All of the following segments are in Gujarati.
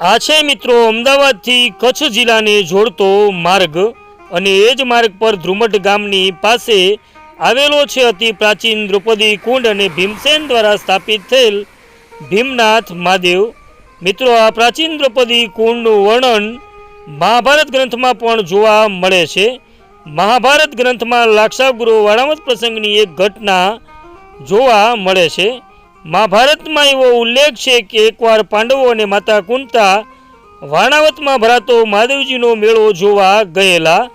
આ છે મિત્રો અમદાવાદથી કચ્છ જિલ્લાને જોડતો માર્ગ અને એ જ માર્ગ પર ધ્રુમટ ગામની પાસે આવેલો છે અતિ પ્રાચીન દ્રૌપદી કુંડ અને ભીમસેન દ્વારા સ્થાપિત થયેલ ભીમનાથ મહાદેવ. મિત્રો, આ પ્રાચીન દ્રૌપદી કુંડનું વર્ણન મહાભારત ગ્રંથમાં પણ જોવા મળે છે. મહાભારત ગ્રંથમાં લાક્ષાગુરુ વાળામત પ્રસંગની એક ઘટના જોવા મળે છે. મહાભારતમાં એવો ઉલ્લેખ છે કે એકવાર પાંડવો અને માતા કુંતા વાણાવતમાં ભરાતો મહાદેવજીનો મેળો જોવા ગયેલા.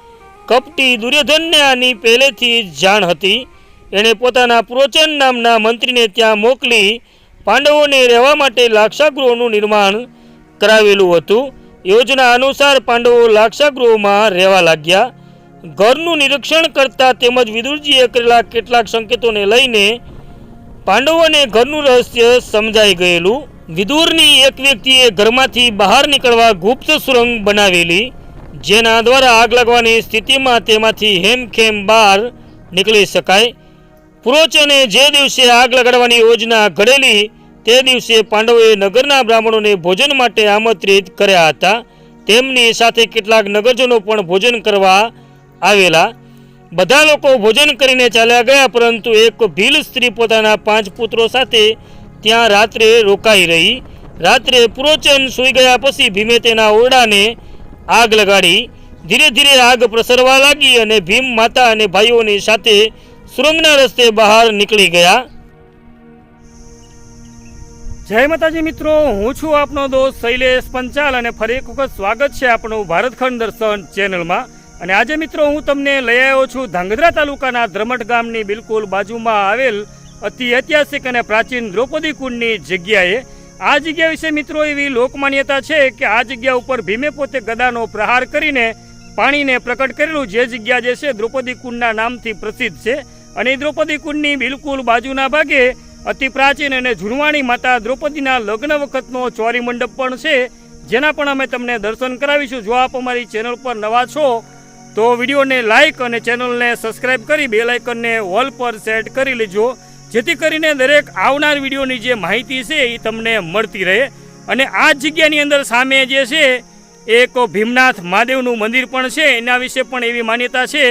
કપટી દુર્યોધનને આની પહેલેથી જ જાણ હતી. એણે પોતાના પ્રોચન નામના મંત્રીને ત્યાં મોકલી પાંડવોને રહેવા માટે લાક્ષાગૃહનું નિર્માણ કરાવેલું હતું. યોજના અનુસાર પાંડવો લાક્ષાગૃહમાં રહેવા લાગ્યા. ઘરનું નિરીક્ષણ કરતા તેમજ વિદુરજીએ કરેલા કેટલાક સંકેતોને લઈને પાંડવોને ઘરનું રહસ્ય સમજાઈ ગયેલું. વિદુરની એક વ્યક્તિએ ઘરમાંથી બહાર નીકળવા ગુપ્ત સુરંગ બનાવેલી, જેના દ્વારા આગ લાગવાની સ્થિતિમાં તેમાંથી હેમખેમ બહાર નીકળી શકાય. પુરોચને જે દિવસે આગ લગાડવાની યોજના ઘડેલી, તે દિવસે પાંડવોએ નગરના બ્રાહ્મણોને ભોજન માટે આમંત્રિત કર્યા હતા. તેમની સાથે કેટલાક નગરજનો પણ ભોજન કરવા આવેલા. બધા લોકો ભોજન કરીને ચાલ્યા ગયા, પરંતુ એક ભીલ સ્ત્રી પોતાના પાંચ પુત્રો સાથે ત્યાં રાત્રે રોકાઈ રહી. રાત્રે પુરોચન સૂઈ ગયા પછી ભીમે તેના ઓરડાને આગ લગાડી. ધીરે ધીરે આગ પ્રસરવા લાગી અને ભીમ માતા અને ભાઈઓની સાથે સુરંગના રસ્તે બહાર નીકળી ગયા. જય માતાજી મિત્રો, હું છું આપનો દોસ્ત શૈલેષ પંચાલ અને ફરી એક વખત સ્વાગત છે આપણું ભારતખંડ દર્શન ચેનલમાં. અને આજે મિત્રો હું તમને લઈ આવ્યો છું ધાંગધ્રા તાલુકાના ધ્રમટ ગામની બિલકુલ બાજુમાં આવેલ અતિ ઐતિહાસિક અને પ્રાચીન દ્રૌપદી કુંડની જગ્યાએ આ જગ્યા વિશે મિત્રો એવી લોકમાન્યતા છે કે આ જગ્યા ઉપર ભીમે પોતે ગદાનો પ્રહાર કરીને પાણીને પ્રકટ કરેલું જે જગ્યા જે છે દ્રૌપદી કુંડના નામથી પ્રસિદ્ધ છે. અને દ્રૌપદી કુંડની બિલકુલ બાજુના ભાગે અતિ પ્રાચીન અને ઝુણવાણી માતા દ્રૌપદીના લગ્ન વખતનો ચોરી મંડપ પણ છે. જેના પણ અમે તમને દર્શન કરાવીશું. જો આપ અમારી ચેનલ પર નવા છો તો વિડીયોને લાઇક અને ચેનલને સબસ્ક્રાઇબ કરી બે લાઇકનને ઓલ પર સેટ કરી લેજો. જેથી કરીને દરેક આવનાર વિડીયોની જે માહિતી છે એ તમને મળતી રહે. અને આ જગ્યાની અંદર સામે જે છે, એક ભીમનાથ મહાદેવનું મંદિર પણ છે. એના વિશે પણ એવી માન્યતા છે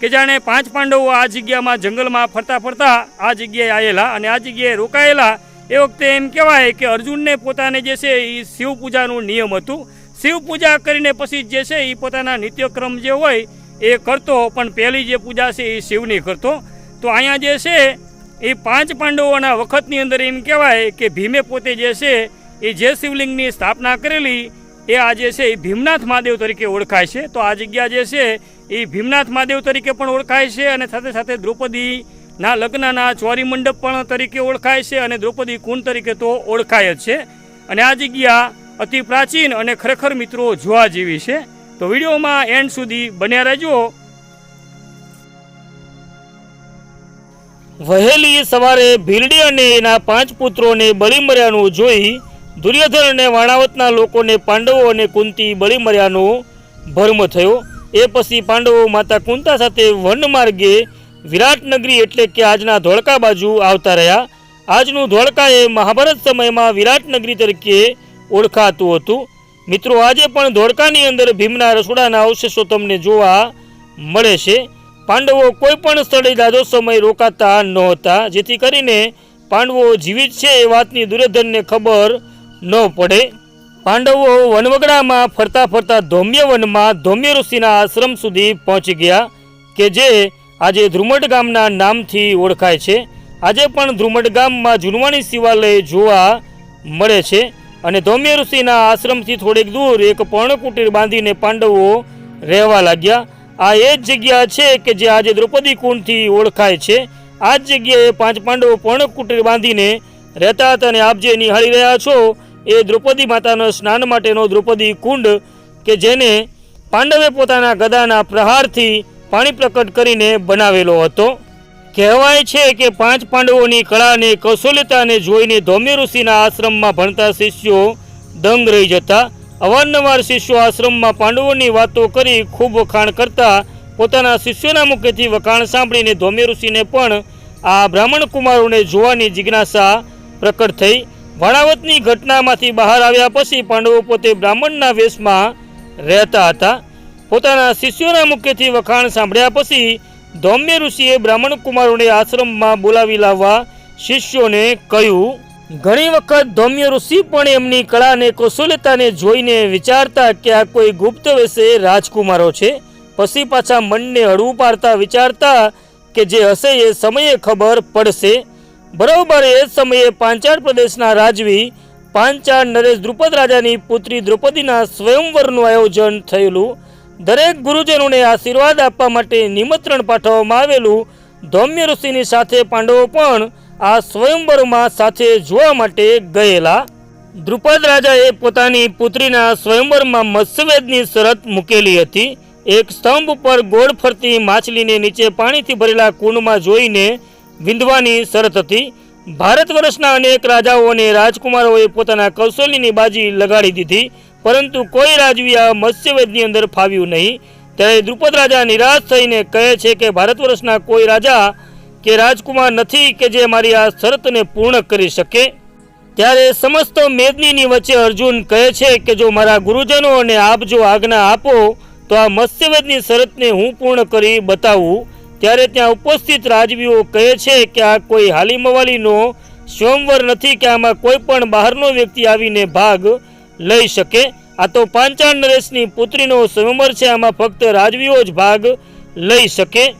કે જાણે પાંચ પાંડવો આ જગ્યામાં જંગલમાં ફરતા ફરતા આ જગ્યાએ આવેલા અને આ જગ્યાએ રોકાયેલા. એ વખતે એમ કહેવાય કે અર્જુનને પોતાને જે છે એ શિવ પૂજાનું નિયમ હતું. શિવ પૂજા કરીને પછી જે છે એ પોતાના નિત્યક્રમ જે હોય, એ કરતો, પણ પહેલી જે પૂજા છે એ શિવની કરતો. તો અહીંયા જે છે એ પાંચ પાંડવોના વખતની અંદર એમ કહેવાય કે ભીમે પોતે જે છે, એ જે શિવલિંગની સ્થાપના કરેલી, એ આજે છે એ ભીમનાથ મહાદેવ તરીકે ઓળખાય છે. તો આ જગ્યા જે છે એ ભીમનાથ મહાદેવ તરીકે પણ ઓળખાય છે અને સાથે સાથે દ્રૌપદીના લગ્નના ચોરી મંડપ પણ તરીકે ઓળખાય છે અને દ્રૌપદી કુંડ તરીકે તો ઓળખાય જ છે. અને આ જગ્યા અતિ પ્રાચીન અને ખરેખર મિત્રો જોવા જેવી છે. તો વિડીયોમાં એન્ડ સુધી બન્યા રહેજો. વહેલી સવારે ભીલડી અને એના પાંચ પુત્રોને બળી મર્યાનું જોઈ દુર્યોધન અને વાણાવતના લોકોને પાંડવો અને કુંતી બળી મર્યાનો ભર્મ થયો. એ પછી પાંડવો માતા કુંતા સાથે વન માર્ગે વિરાટનગરી એટલે કે આજના ધોળકા બાજુ આવતા રહ્યા. આજનું ધોળકા એ મહાભારત સમયમાં વિરાટનગરી તરીકે ઓળખાતું હતું. મિત્રો, આજે પણ ધોળકાની અંદર ભીમના રસોડાના અવશેષો તમને જોવા મળે છે. પાંડવો કોઈ પણ સ્થળે દાદો સમય રોકાતા નહોતા, જેથી કરીને પાંડવો જીવિત છે એ વાતની દુર્યોધનને ખબર ન પડે. પાંડવો વનવગડામાં ફરતા ફરતા ધૌમ્ય વનમાં ધૌમ્ય ઋષિના આશ્રમ સુધી પહોંચી ગયા, કે જે આજે ધ્રુમટ ગામના નામથી ઓળખાય છે. આજે પણ ધ્રુમટ ગામમાં જુનવાણી શિવાલય જોવા મળે છે. અને ધૌમ્ય ઋષિના આશ્રમથી થોડેક દૂર એક પર્ણકુટીર બાંધીને પાંડવો રહેવા લાગ્યા. આ એ જ જગ્યા છે કે જે આજે દ્રૌપદી કુંડથી ઓળખાય છે. આ જ જગ્યાએ પાંચ પાંડવો પર્ણકુટીર બાંધીને રહેતા હતા અને આપ જે નિહાળી રહ્યા છો, એ દ્રૌપદી માતાના સ્નાન માટેનો દ્રૌપદી કુંડ કે જેને પાંડવે પોતાના ગદાના પ્રહારથી પાણી પ્રકટ કરીને બનાવેલો હતો. કહેવાય છે કે પાંચ પાંડવોની કળાને, કૌશલ્યતાને જોઈને ધોમી ઋષિના આશ્રમમાં ભણતા શિષ્યો દંગ રહી જતા. અવારનવાર શિષ્યો આશ્રમમાં પાંડવોની વાતો કરી ખૂબ વખાણ કરતા. પોતાના શિષ્યોના મુખેથી વખાણ સાંભળીને ધોમી ઋષિને પણ આ બ્રાહ્મણ કુમારોને જોવાની જિજ્ઞાસા પ્રકટ થઈ. વણાવતની ઘટનામાંથી બહાર આવ્યા પછી પાંડવો પોતે બ્રાહ્મણના વેશમાં રહેતા હતા. પોતાના શિષ્યોના મુખ્યથી વખાણ સાંભળ્યા પછી ધૌમ્ય ઋષિએ બ્રાહ્મણ કુમારોને આશ્રમમાં બોલાવી લાવવા શિષ્યોને કહ્યું, ઘણી વખત ધૌમ્ય ઋષિ પણ એમની કળા અને કૌશલ્યતાને જોઈને વિચારતા કે આ કોઈ ગુપ્ત વેશે રાજકુમારો છે. પછી પાછા મનને હળવું પાડતા વિચારતા કે જે હશે એ સમયે ખબર પડશે. બરોબર એ સમયે પાંચાળ પ્રદેશના રાજવી પાંચાળ નરેશ દ્રુપદ રાજાની પુત્રી દ્રૌપદીના સ્વયંવરનું આયોજન થયેલું. દરેક ગુરુજનોને આશીર્વાદ આપવા માટે નિમંત્રણ પાઠવવામાં આવેલું ધૌમ્ય ઋષિની સાથે પાંડવો પણ આ સ્વયંવરમાં સાથે જોવા માટે ગયેલા. દ્રુપદ રાજાએ પોતાની પુત્રીના સ્વયંવરમાં મત્સ્યવેદની શરત મૂકેલી હતી. એક સ્તંભ ઉપર ગોળ ફરતી માછલીને નીચે પાણીથી ભરેલા કુંડમાં જોઈને વિંધવાની શરત હતી. ભારત વર્ષના અનેક રાજાઓ અને રાજકુમારોએ પોતાના કૌશલ્યની બાજી લગાડી દીધી. પરંતુ કોઈ રાજવી આ મત્સ્યવેદની અંદર ફાવ્યું નહીં. ત્યારે દ્રુપદ રાજા નિરાશ થઈને કહે છે કે ભારત વર્ષના કોઈ રાજા કે રાજકુમાર નથી કે જે મારી આ શરતને પૂર્ણ કરી શકે. ત્યારે સમસ્ત મેદનીની વચ્ચે અર્જુન કહે છે કે જો મારા ગુરુજનો અને આપ જો આજ્ઞા આપો, તો આ મત્સ્યવેદની શરતને હું પૂર્ણ કરી બતાવું. ત્યારે ત્યાં ઉપસ્થિત રાજવીઓ કહે છે કે આ કોઈ હાલી મવાલીનો સ્વયંવર નથી કે આમાં કોઈ પણ બહારનો વ્યક્તિ આવીને ભાગ લઈ શકે. આ તો પાંચાળ નરેશની પુત્રીનો સ્વયંવર છે, આમાં ફક્ત રાજવીઓ જ ભાગ લઈ શકે.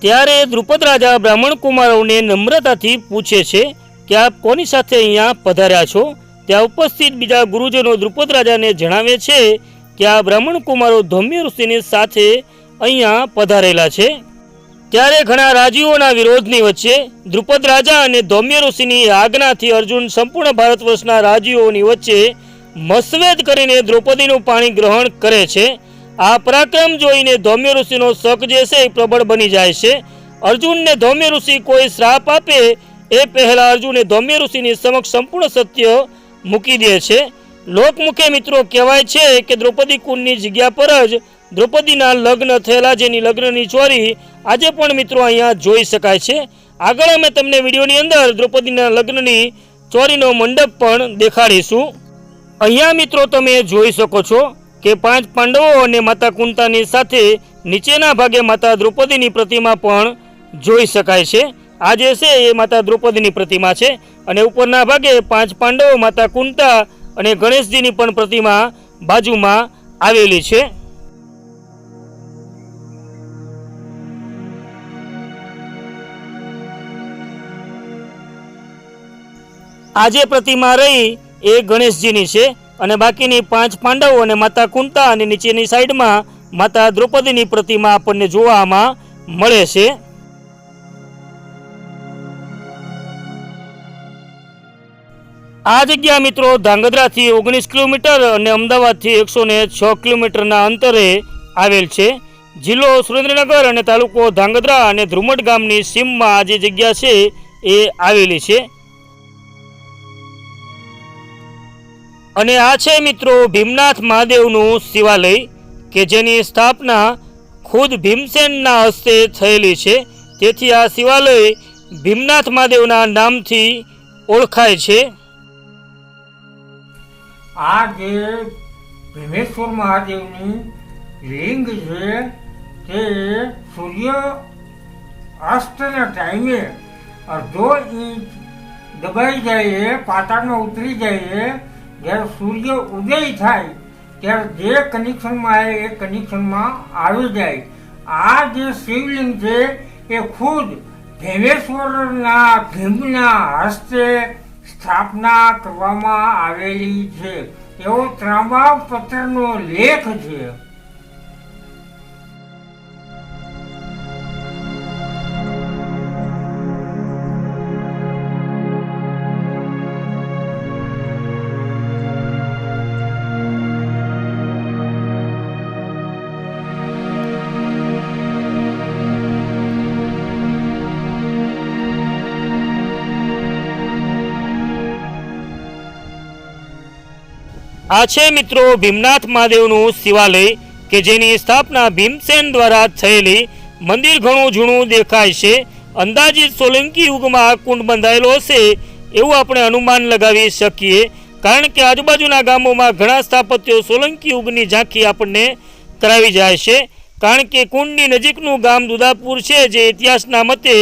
ત્યારે દ્રુપદ રાજા બ્રાહ્મણ કુમારોને નમ્રતાથી પૂછે છે કે આપ કોની સાથે અહીંયા પધાર્યા છો? ત્યાં ઉપસ્થિત બીજા ગુરુજનો દ્રુપદ રાજાને જણાવે છે કે આ બ્રાહ્મણ કુમારો ધૌમ્ય ઋષિની સાથે અહીંયા પધારેલા છે. ત્યારે ઘણા રાજીઓના વિરોધની વચ્ચે દ્રુપદ રાજા અને ધૌમ્ય ઋષિની આજ્ઞાથી અર્જુન સંપૂર્ણ ભારત વર્ષના રાજીઓની વચ્ચે મસવેદ કરીને દ્રૌપદીનું પાણી ગ્રહણ કરે છે. આ પરાક્રમ જોઈને ધૌમ્ય ઋષિનો શક જે છે એ પ્રબળ બની જાય છે. અર્જુનને ધૌમ્ય ઋષિ કોઈ શ્રાપ આપે એ પહેલાં અર્જુને ધૌમ્ય ઋષિની સમક્ષ સંપૂર્ણ સત્ય મૂકી દે છે. લોકમુખે મિત્રો કહેવાય છે કે દ્રૌપદી કુંડની જગ્યા પર જ દ્રૌપદીના લગ્ન થયેલા જેની લગ્નની ચોરી આજે પણ મિત્રો અહીંયા જોઈ શકાય છે. આગળ અમે તમને વિડીયોની અંદર દ્રૌપદીના લગ્નની ચોરીનો મંડપ પણ દેખાડીશું. અહીંયા મિત્રો તમે જોઈ શકો છો કે પાંચ પાંડવો અને માતા કુંતાની સાથે નીચેના ભાગે માતા દ્રૌપદીની પ્રતિમા પણ જોઈ શકાય છે. આ જે છે એ માતા દ્રૌપદીની પ્રતિમા છે અને ઉપરના ભાગે પાંચ પાંડવો, માતા કુંતા અને ગણેશજીની પણ પ્રતિમા બાજુમાં આવેલી છે. આ જે પ્રતિમા રહી એ ગણેશજીની છે અને બાકીની પાંચ પાંડવો અને માતા કુંતા અને નીચેની સાઈડમાં માતા દ્રૌપદીની પ્રતિમા આપણને જોવામાં મળે છે. આ જગ્યા મિત્રો ધાંગધ્રાથી ઓગણીસ કિલોમીટર અને અમદાવાદથી એકસો ને છ કિલોમીટરના અંતરે આવેલ છે. જિલ્લો સુરેન્દ્રનગર અને તાલુકો ધાંગધ્રા અને ધ્રુમટ ગામની સીમમાં આ જે જગ્યા છે એ આવેલી છે. અને આ છે મિત્રો ભીમનાથ મહાદેવનું શિવાલય, કે જેની સ્થાપના ખુદ ભીમસેનના હસ્તે થયેલી છે. તેથી આ શિવાલય ભીમનાથ મહાદેવના નામથી ઓળખાય છે. આ જે ભીમેશ્વર મહાદેવની લિંગ છે, તે સૂર્ય અસ્તના ટાઈમે અડધો ઇંચ દબાઈ જાય પાતાળમાં ઉતરી જાય જ્યારે સૂર્ય ઉદય થાય, ત્યારે જે કનેક્શનમાં આવે, એ કનેક્શનમાં આવી જાય. આ જે શિવલિંગ છે, એ ખુદ ભીમેશ્વરના ભીમના હસ્તે સ્થાપના કરવામાં આવેલી છે. એવો ત્રાંબા પત્રનો લેખ છે. આ છે મિત્રો ભીમનાથ મહાદેવનું શિવાલય, કે જેની સ્થાપના ભીમસેન દ્વારા થયેલી મંદિર ઘણું જૂનું દેખાય છે. અંદાજિત સોલંકી યુગમાં કુંડ બંધાયેલો હશે એવું આપણે અનુમાન લગાવી શકીએ, કારણ કે આજુબાજુના ગામોમાં ઘણા સ્થાપત્યો સોલંકી યુગની ઝાંખી આપણને કરાવી જાય છે. કારણ કે કુંડની નજીકનું ગામ દુદાપુર છે, જે ઇતિહાસના મતે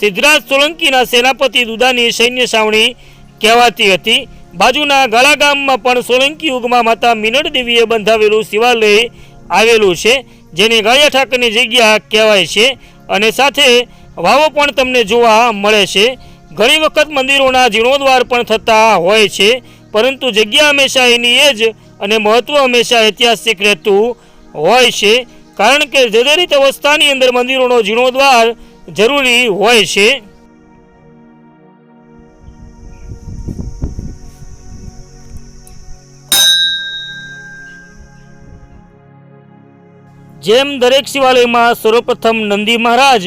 સિદ્ધરાજ સોલંકીના સેનાપતિ દુદાની સૈન્ય સાવણી કહેવાતી હતી. બાજુના ગાળા ગામમાં પણ સોલંકી યુગમાં માતા મીનળ દેવીએ બંધાવેલું શિવાલય આવેલું છે, જેને ગાળિયા ઠાકરની જગ્યા કહેવાય છે. અને સાથે વાવો પણ તમને જોવા મળે છે. ઘણી વખત મંદિરોના જીર્ણોદ્વાર પણ થતા હોય છે, પરંતુ જગ્યા હંમેશા એની એ જ અને મહત્ત્વ હંમેશા ઐતિહાસિક રહેતું હોય છે, કારણ કે જર્જરિત અવસ્થાની અંદર મંદિરોનો જીર્ણોદ્વાર જરૂરી હોય છે. જેમ દરેક શિવાલયમાં સર્વપ્રથમ નંદી મહારાજ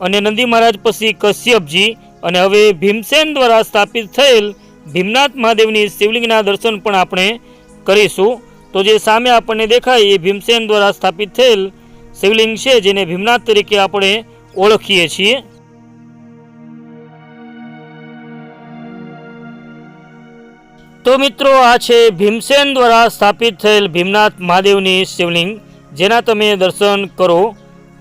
અને નંદી મહારાજ પછી કશ્યપજી અને હવે ભીમસેન દ્વારા સ્થાપિત થયેલ ભીમનાથ મહાદેવની શિવલિંગના દર્શન પણ આપણે કરીશું. તો જે સામે આપણને દેખાય એ ભીમસેન દ્વારા સ્થાપિત થયેલ શિવલિંગ છે, જેને ભીમનાથ તરીકે આપણે ઓળખીએ છીએ. તો મિત્રો, આ છે ભીમસેન દ્વારા સ્થાપિત થયેલ ભીમનાથ મહાદેવની શિવલિંગ. જેના તમે દર્શન કરો,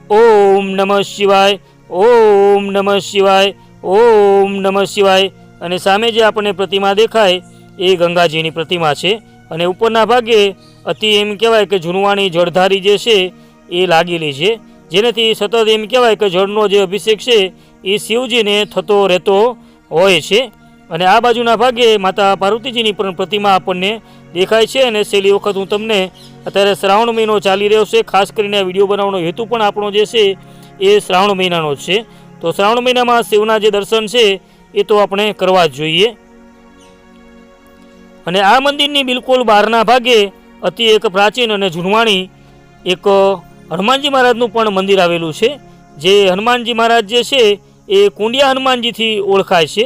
ઓમ નમઃ શિવાય, ઓમ નમઃ શિવાય, ઓમ નમઃ શિવાય. અને સામે જે આપણને પ્રતિમા દેખાય, એ ગંગાજીની પ્રતિમા છે. અને ઉપરના ભાગે અતિ એમ કહેવાય કે ઝૂનવાણી જળધારી જે છે, એ લાગેલી છે. જેનાથી સતત એમ કહેવાય કે જળનો જે અભિષેક છે, એ શિવજીને થતો રહેતો હોય છે. અને આ બાજુના ભાગે માતા પાર્વતીજીની પણ પ્રતિમા આપણને દેખાય છે અને છેલ્લી વખત હું તમને અત્યારે શ્રાવણ મહિનો ચાલી રહ્યો છે. ખાસ કરીને આ વીડિયો બનાવવાનો હેતુ પણ આપણો જે છે એ શ્રાવણ મહિનાનો જ છે. તો શ્રાવણ મહિનામાં શિવના જે દર્શન છે એ તો આપણે કરવા જ જોઈએ. અને આ મંદિરની બિલકુલ બહારના ભાગે અતિ એક પ્રાચીન અને જૂનવાણી એક હનુમાનજી મહારાજનું પણ મંદિર આવેલું છે. જે હનુમાનજી મહારાજ જે છે એ કુંડિયા હનુમાનજીથી ઓળખાય છે.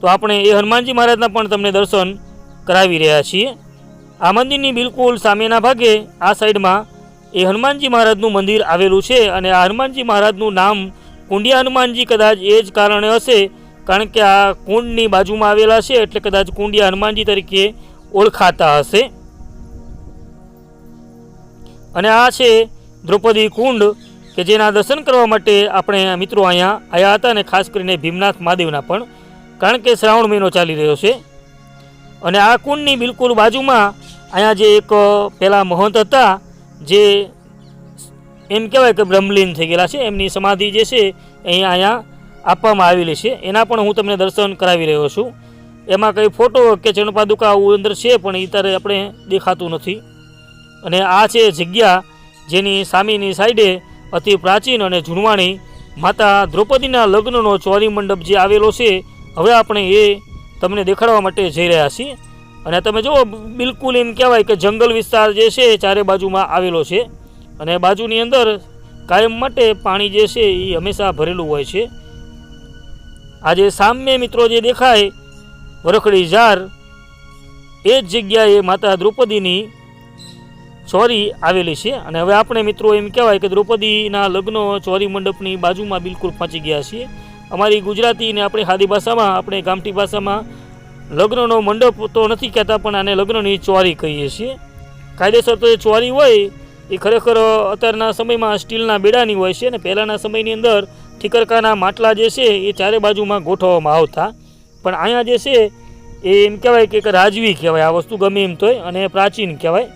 તો આપણે એ હનુમાનજી મહારાજના પણ તમને દર્શન કરાવી રહ્યા છીએ. આ મંદિરની બિલકુલ સામેના ભાગે, આ સાઈડમાં, એ હનુમાનજી મહારાજનું મંદિર આવેલું છે અને આ હનુમાનજી મહારાજનું નામ કુંડિયા હનુમાનજી કદાચ એ જ કારણે હશે, કારણ કે આ કુંડની બાજુમાં આવેલા છે એટલે કદાચ કુંડિયા હનુમાનજી તરીકે ઓળખાતા હશે. અને આ છે દ્રૌપદી કુંડ, કે જેના દર્શન કરવા માટે આપણે મિત્રો અહીંયા આવ્યા હતા અને ખાસ કરીને ભીમનાથ મહાદેવના પણ, કારણ કે શ્રાવણ મહિનો ચાલી રહ્યો છે. અને આ કુંડની બિલકુલ બાજુમાં અહીંયા જે એક પહેલાં મહંત હતા, જે એમ કહેવાય કે બ્રહ્મલીન થઈ ગયેલા છે, એમની સમાધિ જે છે, અહીંયા અહીંયા આપવામાં આવેલી છે. એના પણ હું તમને દર્શન કરાવી રહ્યો છું. એમાં કંઈ ફોટો કે ચરણપાદુકા આવું અંદર છે, પણ એ ત્યારે આપણે દેખાતું નથી. અને આ છે જગ્યા જેની સામેની સાઈડે અતિ પ્રાચીન અને જૂનવાણી માતા દ્રૌપદીના લગ્નનો ચોરી મંડપ જે આવેલો છે, હવે આપણે એ તમને દેખાડવા માટે જઈ રહ્યા છીએ. અને તમે જુઓ, બિલકુલ એમ કહેવાય કે જંગલ વિસ્તાર જે છે ચારે બાજુમાં આવેલો છે. અને બાજુની અંદર કાયમ માટે પાણી જે છે એ હંમેશા ભરેલું હોય છે. આજે સામે મિત્રો જે દેખાય, વરખડી ઝાર, એ જ જગ્યાએ માતા દ્રૌપદીની ચોરી આવેલી છે. અને હવે આપણે મિત્રો એમ કહેવાય કે દ્રૌપદીના લગ્નો ચોરી મંડપની બાજુમાં બિલકુલ પહોંચી ગયા છીએ. અમારી ગુજરાતી ને આપણી સાદી ભાષામાં, આપણે ગામઠી ભાષામાં લગ્નનો મંડપ તો નથી કહેતા, પણ આને લગ્નની ચોરી કહીએ છીએ. કાયદેસર તો એ ચોરી હોય, એ ખરેખર અત્યારના સમયમાં સ્ટીલના બેડાની હોય છે અને પહેલાંના સમયની અંદર ઠીકરકાના માટલા જે છે એ ચારે બાજુમાં ગોઠવવામાં આવતા. પણ અહીંયા જે છે, એ એમ કહેવાય કે રાજવી કહેવાય, આ વસ્તુ ગમે એમ તોય, અને પ્રાચીન કહેવાય.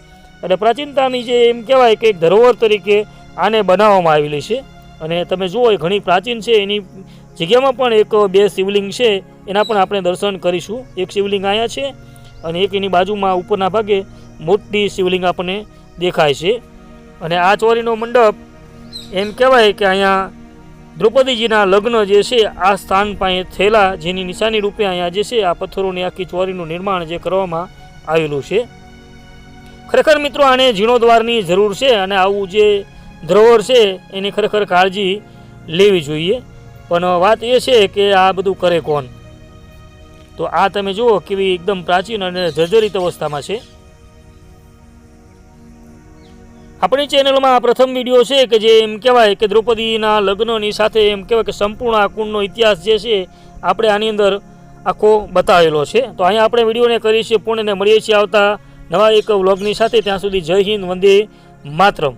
અને પ્રાચીનતાની જે એમ કહેવાય કે એક ધરોહર તરીકે આને બનાવવામાં આવેલી છે. અને તમે જુઓ, એ ઘણી પ્રાચીન છે, એની જગ્યામાં પણ એક બે શિવલિંગ છે એના પણ આપણે દર્શન કરીશું. એક શિવલિંગ અહીંયા છે અને એક એની બાજુમાં ઉપરના ભાગે મોટી શિવલિંગ આપણને દેખાય છે. અને આ ચોરીનો મંડપ એમ કહેવાય કે અહીંયા દ્રૌપદીજીના લગ્ન જે છે, આ સ્થાન પાસે થયેલા જેની નિશાની રૂપે અહીંયા જે છે, આ પથ્થરોની આખી ચોરીનું નિર્માણ જે કરવામાં આવેલું છે. ખરેખર મિત્રો, આને જીર્ણોદ્વારની જરૂર છે અને આવું જે ધરોહર છે, એની ખરેખર કાળજી લેવી જોઈએ. પણ વાત એ છે કે આ બધું કરે કોણ? તો આ તમે જુઓ કેવી એકદમ પ્રાચીન અને જર્જરિત અવસ્થામાં છે. આપણી ચેનલમાં આ પ્રથમ વીડિયો છે કે જે એમ કહેવાય કે દ્રૌપદીના લગ્નની સાથે એમ કહેવાય કે સંપૂર્ણ આ કુંડનો ઇતિહાસ જે છે આપણે આની અંદર આખો બતાવેલો છે. તો અહીંયા આપણે વિડીયોને કરીએ છીએ પૂર્ણને મળીએ છીએ આવતા નવા એક વ્લોગની સાથે. ત્યાં સુધી જય હિન્દ, વંદે માતરમ.